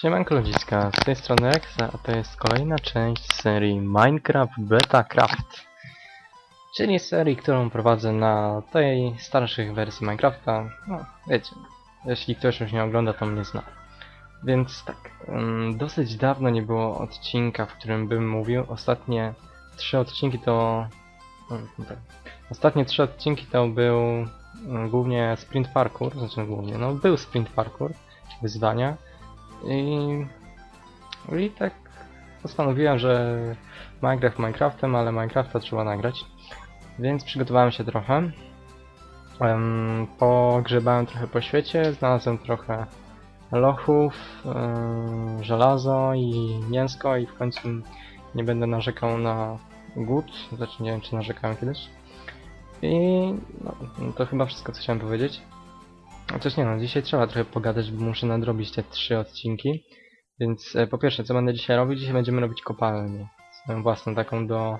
Siemanko ludziska, z tej strony Rexa, a to jest kolejna część serii Minecraft Beta Craft. Czyli serii, którą prowadzę na tej starszych wersji Minecrafta. No, wiecie, jeśli ktoś już nie ogląda, to mnie zna. Więc tak, dosyć dawno nie było odcinka, w którym bym mówił. Ostatnie trzy odcinki to... Ostatnie trzy odcinki to był mm, głównie sprint parkour, znaczy głównie, no był sprint parkour, wyzwania. I, I tak postanowiłem, że Minecraft Minecraftem, ale Minecrafta trzeba nagrać. Więc przygotowałem się trochę. Um, pogrzebałem trochę po świecie, znalazłem trochę lochów, em, żelazo i mięsko i w końcu nie będę narzekał na głód. Znaczy nie wiem czy narzekałem kiedyś. I no, to chyba wszystko co chciałem powiedzieć. Chociaż nie no, dzisiaj trzeba trochę pogadać, bo muszę nadrobić te trzy odcinki. Więc e, po pierwsze, co będę dzisiaj robić? Dzisiaj będziemy robić kopalnię. Swoją własną, taką do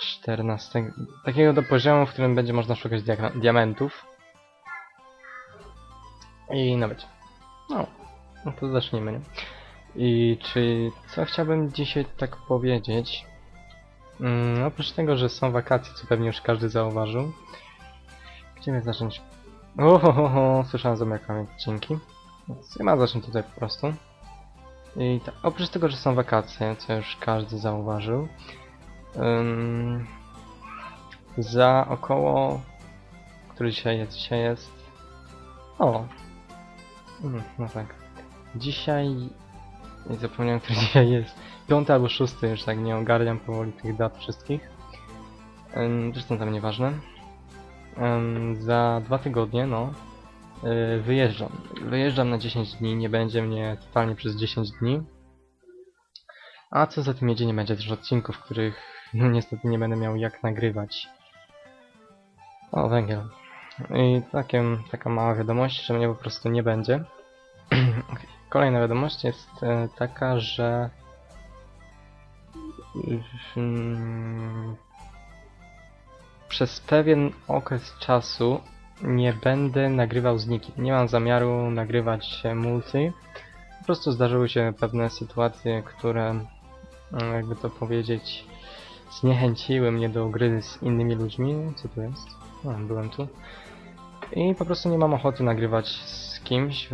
14. Takiego do poziomu, w którym będzie można szukać dia diamentów. I nawet. No, no to zacznijmy, nie? I czy co chciałbym dzisiaj tak powiedzieć? Mm, oprócz tego, że są wakacje, co pewnie już każdy zauważył. Gdzie mnie zacząć? Ohohoho, słyszałem zamykam odcinki. Więc ma zacząć tutaj po prostu. I tak, oprócz tego, że są wakacje, co już każdy zauważył, za około... Który dzisiaj jest? Dzisiaj jest... O! Mm, no tak. Dzisiaj... Zapomniałem, który dzisiaj jest. Piąty albo szósty, już tak nie ogarniam powoli tych dat wszystkich. Zresztą tam nieważne. Za dwa tygodnie, no, y, wyjeżdżam. Wyjeżdżam na 10 dni, nie będzie mnie totalnie przez 10 dni. A co za tym jedzie, nie będzie też odcinków, których no niestety nie będę miał jak nagrywać. O, węgiel. I takie, taka mała wiadomość, że mnie po prostu nie będzie. Kolejna wiadomość jest e, taka, że mm, przez pewien okres czasu nie będę nagrywał z nikim. Nie mam zamiaru nagrywać multi. Po prostu zdarzyły się pewne sytuacje, które, mm, jakby to powiedzieć, zniechęciły mnie do gry z innymi ludźmi. Co tu jest? A, byłem tu. I po prostu nie mam ochoty nagrywać z kimś.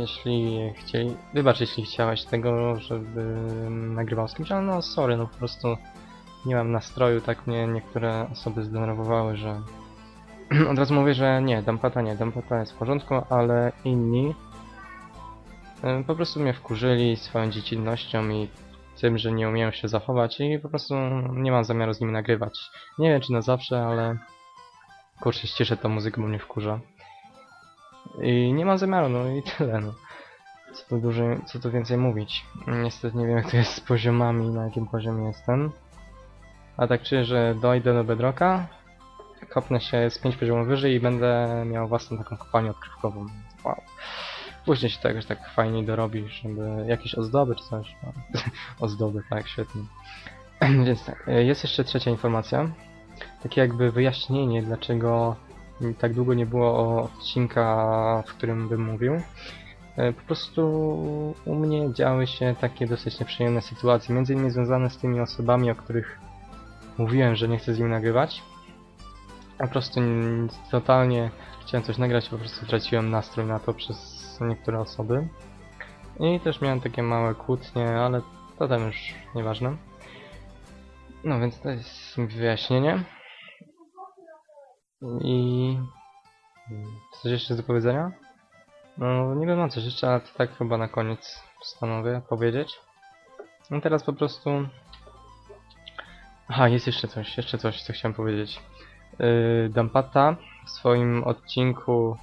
Jeśli chcieli... Wybacz, jeśli chciałeś tego, żeby nagrywał z kimś, ale no sorry, no po prostu nie mam nastroju, tak mnie niektóre osoby zdenerwowały, że od razu mówię, że nie, Dampata nie, Dampata jest w porządku, ale inni po prostu mnie wkurzyli swoją dziecinnością i tym, że nie umieją się zachować i po prostu nie mam zamiaru z nimi nagrywać. Nie wiem czy na zawsze, ale kurczę ściszę tą muzykę, bo mnie wkurza. I nie mam zamiaru, no i tyle, no. Co tu, dłużej, co tu więcej mówić. Niestety nie wiem jak to jest z poziomami, na jakim poziomie jestem. A tak czuję, że dojdę do bedrocka, kopnę się z 5 poziomów wyżej i będę miał własną taką kopalnię odkrywkową. Wow. Później się jakoś tak fajniej dorobi, żeby jakieś ozdoby czy coś. No. ozdoby, tak, świetnie. Więc tak, e, jest jeszcze trzecia informacja. Takie jakby wyjaśnienie, dlaczego tak długo nie było odcinka, w którym bym mówił. E, Po prostu u mnie działy się takie dosyć nieprzyjemne sytuacje, między innymi związane z tymi osobami, o których mówiłem, że nie chcę z nim nagrywać. Po prostu totalnie chciałem coś nagrać, po prostu traciłem nastrój na to przez niektóre osoby. I też miałem takie małe kłótnie, ale to tam już nieważne. No więc to jest wyjaśnienie. I... Coś jeszcze do powiedzenia? No nie wiem mam coś jeszcze, ale to tak chyba na koniec postanowię powiedzieć. No teraz po prostu Aha, jest jeszcze coś, jeszcze coś, co chciałem powiedzieć. Yy, Dampata w swoim odcinku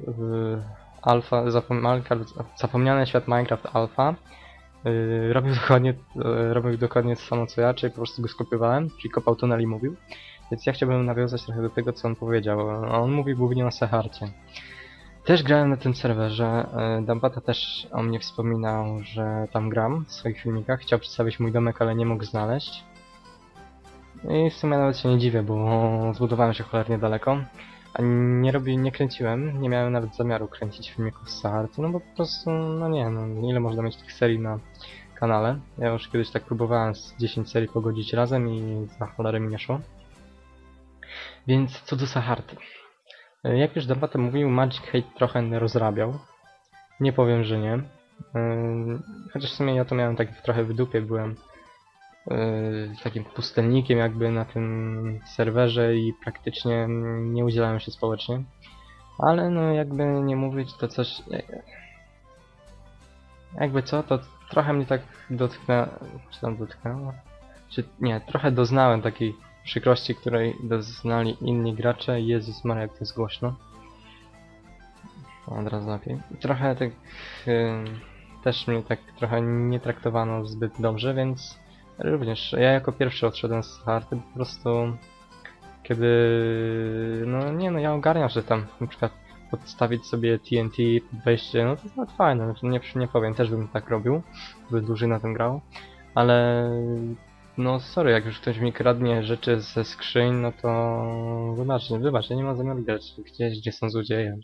yy, Alpha, zapom zapomniany świat Minecraft Alpha yy, robił dokładnie, yy, robił dokładnie to samo co ja, czyli po prostu go skopiowałem, czyli kopał tunel i mówił. Więc ja chciałbym nawiązać trochę do tego, co on powiedział. On mówi głównie o Seharcie. Też grałem na tym serwerze. yy, Dampata też o mnie wspominał, że tam gram w swoich filmikach. Chciał przedstawić mój domek, ale nie mógł znaleźć. I w sumie nawet się nie dziwię, bo zbudowałem się cholernie daleko. A nie robię, nie kręciłem, nie miałem nawet zamiaru kręcić filmików z Saharty, no bo po prostu, no nie, no ile można mieć tych serii na kanale. Ja już kiedyś tak próbowałem z 10 serii pogodzić razem i za cholerę mi nie szło. Więc co do Saharty. E, Jak już Dambata mówił, Magic Hate trochę rozrabiał. Nie powiem, że nie. Ym, Chociaż w sumie ja to miałem tak trochę w dupie, byłem yy, takim pustelnikiem jakby na tym serwerze i praktycznie nie udzielałem się społecznie. Ale no jakby nie mówić, to coś... Jakby co, to trochę mnie tak dotknęło... Czy tam dotknęło? Czy nie, trochę doznałem takiej przykrości, której doznali inni gracze. Jezus Maria, jak to jest głośno. Od razu lepiej. Trochę tak... Yy, też mnie tak trochę nie traktowano zbyt dobrze, więc również ja jako pierwszy odszedłem z harty po prostu kiedy no nie no ja ogarniam, że tam na przykład podstawić sobie TNT wejście, no to jest fajne, znaczy nie, nie powiem, też bym tak robił, by dłużej na tym grał, ale no sorry, jak już ktoś mi kradnie rzeczy ze skrzyń, no to wybacz, wybacz, ja nie mam zamiaru grać gdzieś, gdzie są złodzieje.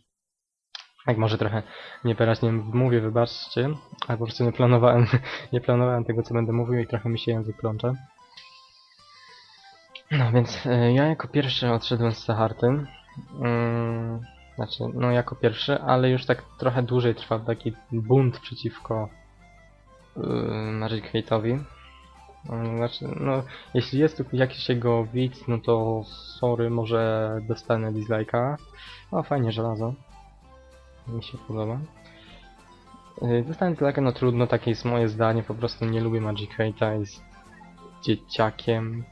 Jak może trochę niewyraźnie mówię, wybaczcie, ale po prostu nie planowałem, nie planowałem tego, co będę mówił i trochę mi się język plącze. No więc e, ja jako pierwszy odszedłem z Saharty. Mm, znaczy, no jako pierwszy, ale już tak trochę dłużej trwał taki bunt przeciwko yy, Magic. Mm, Znaczy, no, jeśli jest jakiś jego widz, no to sorry, może dostanę dislike'a. O, fajnie, żelazo. Mi się podoba. Yy, Dostanę dislike'a, no trudno, takie jest moje zdanie, po prostu nie lubię Magic Hate'a, jest dzieciakiem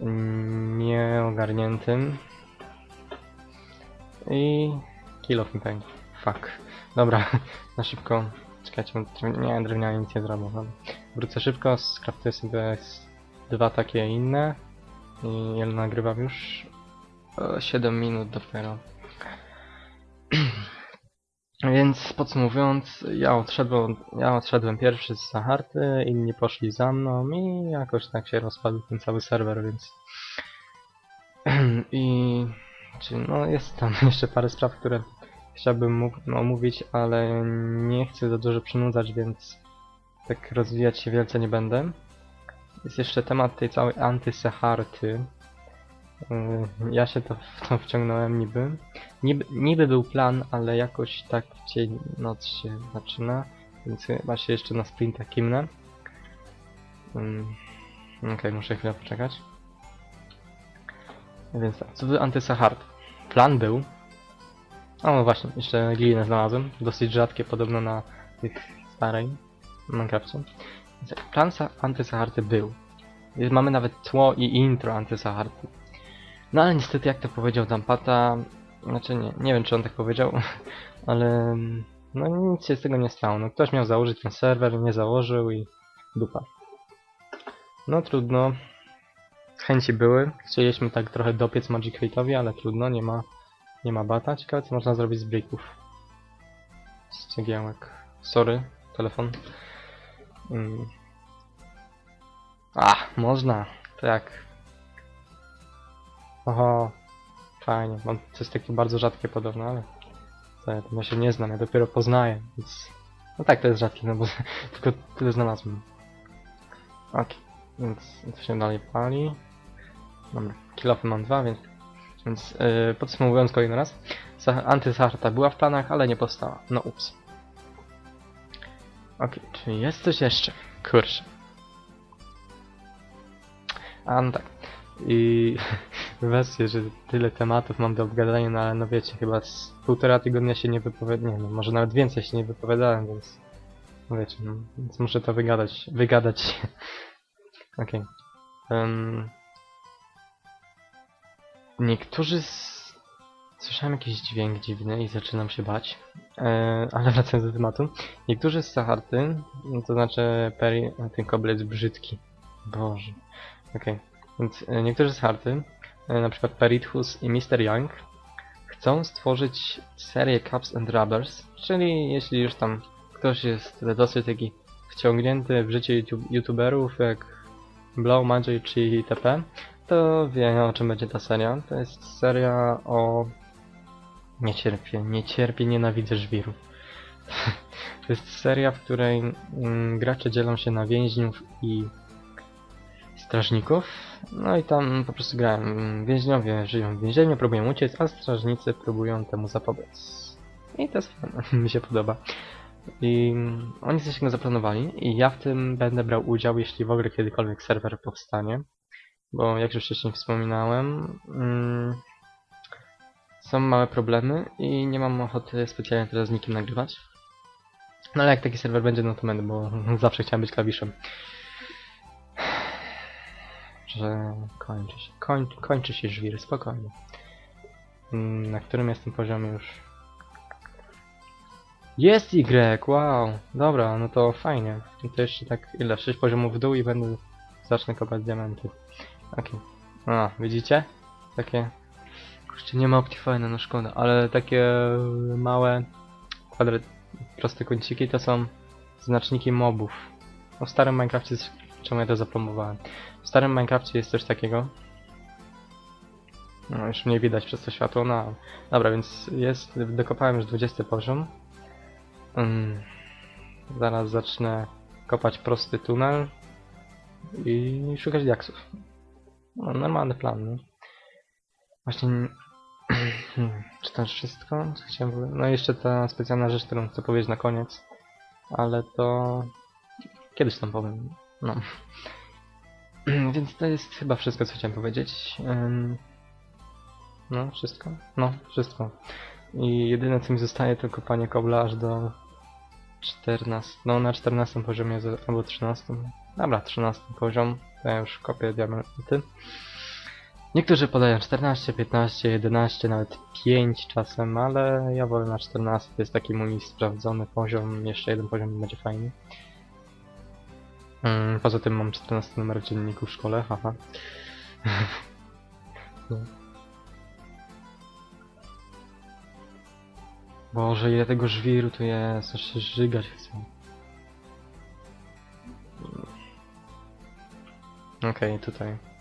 mm, nieogarniętym i kill of pain. Fuck. Dobra, na szybko. Czekajcie, nie, drewnianie nic nie zrobię. Dobra. Wrócę szybko, skraftuję sobie dwa takie inne i ja nagrywam już e, 7 minut dopiero. Więc podsumowując, ja odszedłem, ja odszedłem pierwszy z Saharty, inni poszli za mną i jakoś tak się rozpadł ten cały serwer, więc... I... Czy, no jest tam jeszcze parę spraw, które chciałbym mógł no, omówić, ale nie chcę za dużo przynudzać, więc tak rozwijać się wielce nie będę. Jest jeszcze temat tej całej antysaharty. Yy, Ja się to w to wciągnąłem niby. niby. Niby był plan, ale jakoś tak w dzień noc się zaczyna, więc chyba się jeszcze na sprinta kimnę. Ym, Okej, muszę chwilę poczekać. Więc tak, co do antysahart? Plan był. O, no właśnie, jeszcze glinę znalazłem. Dosyć rzadkie, podobno na tych starej Tak, Plan sa- antysaharty był. Mamy nawet tło i intro antysaharty. No ale niestety, jak to powiedział Dampata, znaczy nie, nie wiem czy on tak powiedział, ale mm, no nic się z tego nie stało. No ktoś miał założyć ten serwer, nie założył i dupa. No trudno. Chęci były. Chcieliśmy tak trochę dopiec Magic Hate'owi, ale trudno, nie ma, nie ma bata. Ciekawe co można zrobić z bricków. Z cegiełek. Sorry, telefon. Mm. A, można. Tak. Oho. Fajnie. Mam coś takie bardzo rzadkie podobno, ale... To ja, ja się nie znam, ja dopiero poznaję, więc... No tak, to jest rzadkie, no bo tylko tyle znalazłem. Okej, więc to się dalej pali. Dobra, kilofy mam dwa, więc... Więc yy, podsumowując kolejny raz. Sa- Antysarta była w planach, ale nie powstała. No ups. Okej, czy jest coś jeszcze? Kurczę. A no tak. I wybaczcie, że tyle tematów mam do obgadania, no ale no wiecie, chyba z półtora tygodnia się nie wypowiadałem, nie no, może nawet więcej się nie wypowiadałem, więc no wiecie, no, więc muszę to wygadać, wygadać. Okej. Em, niektórzy z... Słyszałem jakiś dźwięk dziwny i zaczynam się bać, e, ale wracając do tematu. Niektórzy z Saharty, no to znaczy Peri, ten koblet jest brzydki. Boże. Okej. Więc e, niektórzy z Harty, e, na przykład Perithus i Mr. Young, chcą stworzyć serię Cups and Rubbers, czyli jeśli już tam ktoś jest dosyć taki wciągnięty w życie YouTube, youtuberów, jak Blow Magic czy TP, to wie o czym będzie ta seria. To jest seria o... Nie cierpię, nie cierpię, nienawidzę żwirów. to jest seria, w której mm, gracze dzielą się na więźniów i strażników. No i tam po prostu grają. Więźniowie żyją w więzieniu, próbują uciec, a strażnicy próbują temu zapobiec. I to jest fajne, mi się podoba. I oni coś go zaplanowali i ja w tym będę brał udział, jeśli w ogóle kiedykolwiek serwer powstanie. Bo jak już wcześniej wspominałem, mm, są małe problemy i nie mam ochoty specjalnie teraz z nikim nagrywać. No ale jak taki serwer będzie, no to będę, bo zawsze chciałem być klawiszem. Że kończy się, koń, kończy się żwir, spokojnie. Mm, Na którym jestem poziomie już? Jest Y, wow, dobra, no to fajnie. To jeszcze tak, ile? 6 poziomów w dół i będę, zacznę kopać diamenty. Okej. A, widzicie? Takie, kurczę, nie ma Optifine, no szkoda, ale takie małe, kwadrat, proste kąciki to są znaczniki mobów. No w starym Minecrafcie, czemu ja to zaplomowałem? W starym Minecrafcie jest coś takiego. No, już mniej widać przez to światło, no. Dobra, więc jest, dokopałem już 20 poziom. Mm, zaraz zacznę kopać prosty tunel i szukać diaksów. No, normalny plan, nie? Właśnie... Czy to wszystko? Co chciałem? No jeszcze ta specjalna rzecz, którą chcę powiedzieć na koniec. Ale to... Kiedyś tam powiem. No. Więc to jest chyba wszystko, co chciałem powiedzieć. No, wszystko? No, wszystko. I jedyne co mi zostaje to kopanie kobla aż do 14, no na 14 poziomie albo 13. Dobra, 13 poziom, to ja już kopię diamenty. Niektórzy podają 14, 15, 11, nawet 5 czasem, ale ja wolę na 14, to jest taki mój sprawdzony poziom, jeszcze jeden poziom będzie fajny. Mm, Poza tym mam 14 numer dzienniku w szkole, haha. No. Boże, ile tego żwiru tu jest, aż się żygać chcę. Okej, tutaj.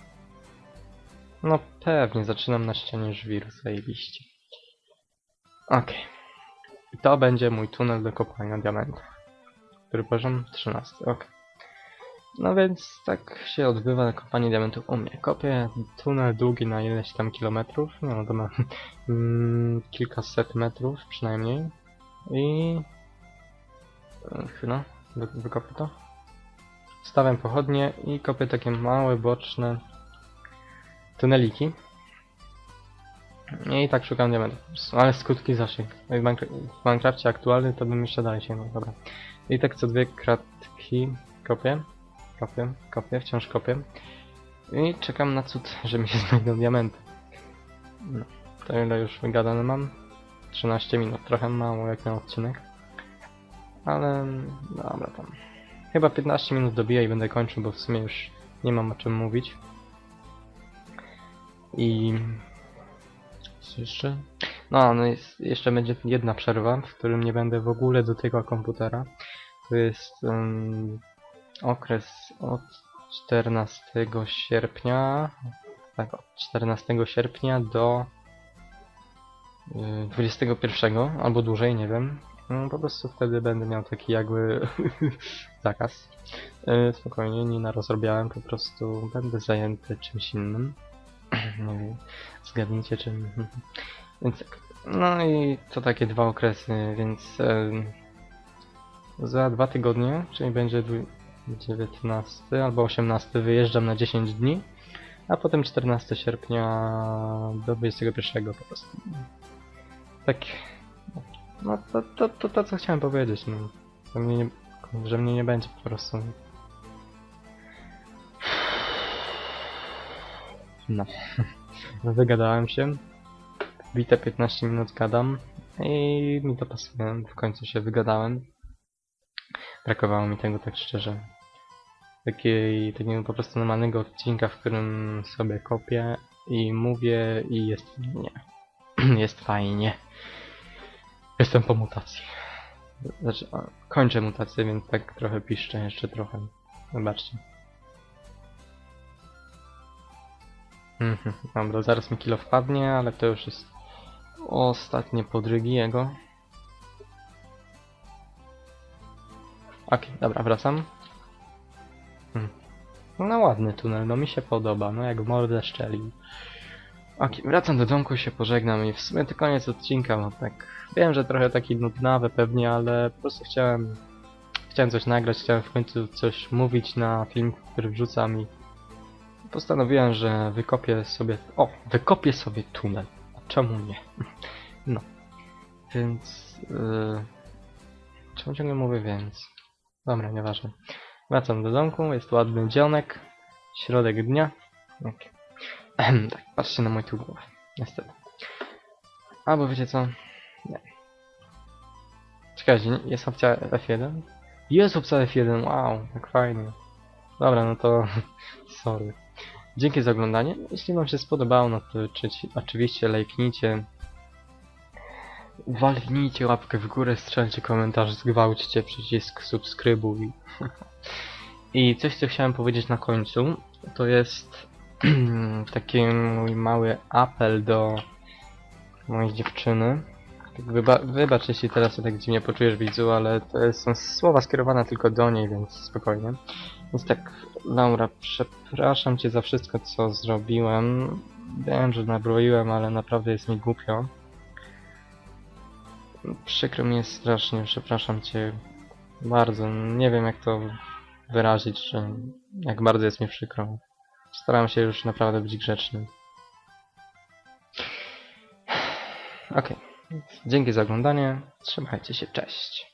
No pewnie, zaczynam na ścianie żwiru, zajebiście. Okej. I to będzie mój tunel do kopania diamentów. Który poziom? 13, okej. No więc tak się odbywa kopanie diamentów u mnie. Kopię tunel długi na ileś tam kilometrów, nie no to ma mm, kilkaset metrów przynajmniej. I... Chwila, wy, wykopię to. Stawiam pochodnie i kopię takie małe, boczne tuneliki. I tak szukam diamentów. Ale skutki zasięg. W, Minecra w Minecrafcie aktualny to bym jeszcze dalej sięgnął, dobra. I tak co dwie kratki kopię. Kopię, kopię, wciąż kopię. I czekam na cud, że mi się znajdą diamenty. No, to ile już wygadane mam? 13 minut, trochę mało jak na odcinek. Ale dobra tam. Chyba 15 minut dobiję i będę kończył, bo w sumie już nie mam o czym mówić. I... Co jeszcze? No, no jest, jeszcze będzie jedna przerwa, w którym nie będę w ogóle dotykał komputera. To jest em, okres od 14 sierpnia, tak, od 14 sierpnia do y, 21 albo dłużej, nie wiem. No, po prostu wtedy będę miał taki jakby zakaz. Y, Spokojnie, nie narozrobiałem, po prostu będę zajęty czymś innym. nie wiem, zgadnijcie czym. Więc tak. No i to takie dwa okresy, więc em, za dwa tygodnie, czyli będzie dwu- 19 albo 18 wyjeżdżam na 10 dni, a potem 14 sierpnia do 21 po prostu. Tak. No to, to, to, to co chciałem powiedzieć, no. Że mnie nie, że mnie nie będzie po prostu. No. Wygadałem się. Bite 15 minut gadam i mi to pasuje. W końcu się wygadałem. Brakowało mi tego tak szczerze. Takiej, takiego po prostu normalnego odcinka, w którym sobie kopię i mówię i jest fajnie. jest fajnie. Jestem po mutacji. Znaczy, kończę mutację, więc tak trochę piszczę, jeszcze trochę. Zobaczcie. Mhm, Dobra, zaraz mi kilo wpadnie, ale to już jest ostatnie podrygi jego. Okej, dobra, wracam. Hmm. No ładny tunel, no mi się podoba, no jak w mordę szczelił. Okej, wracam do domku, się pożegnam i w sumie to koniec odcinka, bo tak wiem, że trochę taki nudnawy pewnie, ale po prostu chciałem chciałem coś nagrać, chciałem w końcu coś mówić na film, który wrzucam i postanowiłem, że wykopię sobie, o, wykopię sobie tunel, a czemu nie? No, więc, yy, czemu ciągle mówię więc? Dobra, nieważne. Wracam do domku, jest ładny dzionek, środek dnia. Tak. Ehem, tak, patrzcie na moją tu głowę, niestety. Albo wiecie co? Nie. Czekajcie, jest opcja F1? Jest opcja F1, wow, jak fajnie. Dobra, no to sorry. Dzięki za oglądanie. Jeśli wam się spodobało, no to oczy- oczywiście lajknijcie. Walnijcie łapkę w górę, strzelcie komentarz, zgwałćcie przycisk subskrybuj. I coś, co chciałem powiedzieć na końcu, to jest taki mój mały apel do mojej dziewczyny. Tak wyba wybacz, jeśli teraz się tak dziwnie poczujesz, widzu, ale to są słowa skierowane tylko do niej, więc spokojnie. Więc tak, Laura, przepraszam cię za wszystko, co zrobiłem. Wiem, że nabroiłem, ale naprawdę jest mi głupio. Przykro mi jest strasznie, przepraszam cię bardzo. Nie wiem, jak to wyrazić, że jak bardzo jest mi przykro. Staram się już naprawdę być grzeczny. Okej. Dzięki za oglądanie. Trzymajcie się, cześć.